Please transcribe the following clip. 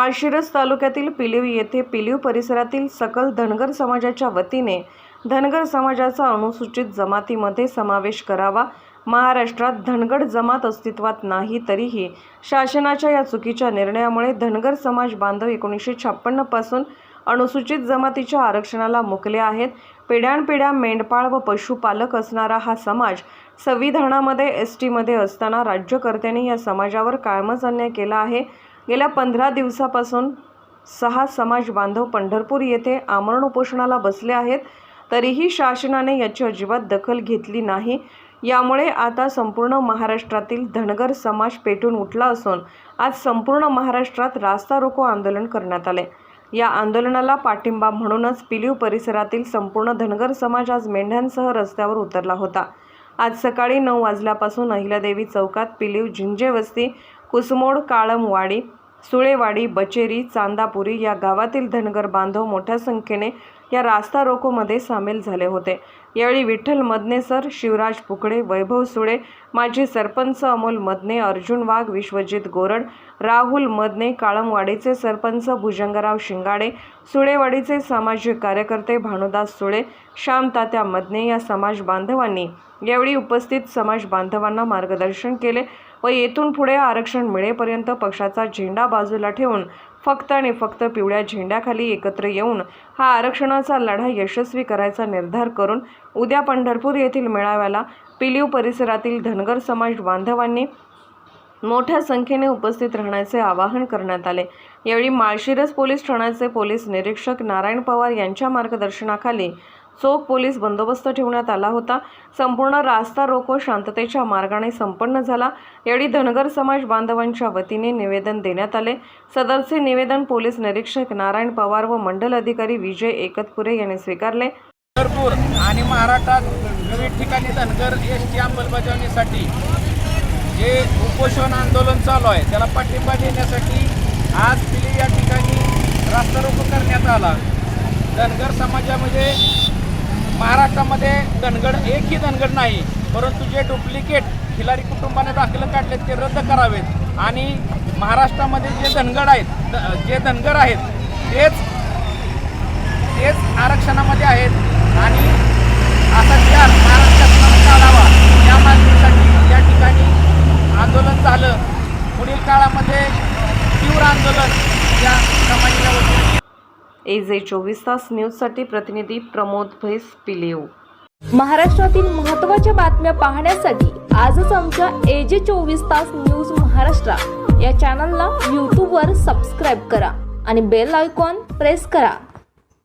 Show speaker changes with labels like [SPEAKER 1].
[SPEAKER 1] माळशिरस तालुक्यातील पिलीव येथे पिलीव परिसरातील सकल धनगर समाजाच्या वतीने धनगर समाजाचा अनुसूचित जमातीमध्ये समावेश करावा. महाराष्ट्रात धनगड जमात अस्तित्वात नाही तरीही शासनाच्या या चुकीच्या निर्णयामुळे धनगर समाज बांधव एकोणीसशे छप्पन्नपासून अनुसूचित जमातीच्या आरक्षणाला मुकले आहेत. पिढ्यानपिढ्या मेंढपाळ व पशुपालक असणारा हा समाज संविधानामध्ये एस टीमध्ये असताना राज्यकर्त्यांनी या समाजावर कायमच अन्याय केला आहे. गेल्या पंधरा दिवसापासून सहा समाज बांधव पंढरपूर येथे आमरण उपोषणाला बसले आहेत. तरीही शासनाने याची अजिबात दखल घेतली नाही. यामुळे आता संपूर्ण महाराष्ट्रातील धनगर समाज पेटून उठला असून आज संपूर्ण महाराष्ट्रात रास्ता रोको आंदोलन करण्यात आले. या आंदोलनाला पाठिंबा म्हणूनच पिलीव परिसरातील संपूर्ण धनगर समाज आज मेंढ्यांसह रस्त्यावर उतरला होता. आज सकाळी नऊ वाजल्यापासून अहिल्यादेवी चौकात पिलीव झिंजे वस्ती कुसमोड काळमवाडी सुळेवाडी बचेरी चांदापुरी या गावातील धनगर बांधव मोठ्या संख्येने या रास्ता रोकोमध्ये सामील झाले होते. यावेळी विठ्ठल मदने सर शिवराज पुकडे वैभव सुळे माजी सरपंच अमोल मदने अर्जुन वाघ विश्वजित गोरड राहुल मदने काळमवाडीचे सरपंच भुजंगराव शिंगाडे सुळेवाडीचे सामाजिक कार्यकर्ते भानुदास सुळे श्याम तात्या मदने या समाज बांधवांनी यावेळी उपस्थित समाज बांधवांना मार्गदर्शन केले. व येथून पुढे आरक्षण मिळेपर्यंत पक्षाचा झेंडा बाजूला ठेवून फक्त आणि फक्त पिवळ्या झेंड्याखाली एकत्र येऊन हा आरक्षणाचा लढा यशस्वी करायचा निर्धार करून उद्या पंढरपूर येथील मेळाव्याला पिलीव परिसरातील धनगर समाज बांधवांनी मोठ्या संख्येने उपस्थित राहण्याचे आवाहन करण्यात आले. यावेळी माळशिरस पोलीस ठाण्याचे पोलीस निरीक्षक नारायण पवार यांच्या मार्गदर्शनाखाली चोख पोलीस बंदोबस्त ठेवण्यात आला होता. संपूर्ण रास्ता रोको शांततेच्या मार्गाने संपन्न झाला. यावेळी धनगर समाज बांधवांच्या वतीने निवेदन देण्यात आले. सदरचे निवेदन पोलीस निरीक्षक नारायण पवार व मंडल अधिकारी विजय एकतपुरे यांनी स्वीकारले.
[SPEAKER 2] भरपूर आणि महाराष्ट्रात विविध ठिकाणी धनगर एस टी अंमलबजावणीसाठी जे उपोषण आंदोलन चालू आहे त्याला पाठिंबा देण्यासाठी आज दिल्ली या ठिकाणी रास्ता रोको करण्यात आला. धनगर समाजामध्ये महाराष्ट्रामध्ये धनगड एकही धनगड नाही परंतु जे डुप्लिकेट खिलारी कुटुंबाने दाखलं काढले ते रद्द करावेत. आणि महाराष्ट्रामध्ये जे धनगड आहेत द- जे धनगड आहेत तेच तेच आरक्षणामध्ये आहेत. आणि असा विचार महाराष्ट्रात काढावा या मागणीसाठी या ठिकाणी आंदोलन झालं पुढील काळामध्ये तीव्र आंदोलन या समाजाच्या वतीने
[SPEAKER 1] ए जे चोवीस तास न्यूजसाठी प्रतिनिधी प्रमोद भैस पिलेव
[SPEAKER 3] महाराष्ट्रातील महत्त्वाच्या बातम्या पाहण्यासाठी आजच आमच्या ए जे चोवीस तास न्यूज महाराष्ट्र या चॅनलला यूट्यूबवर सबस्क्राईब करा आणि बेल आयकॉन प्रेस करा.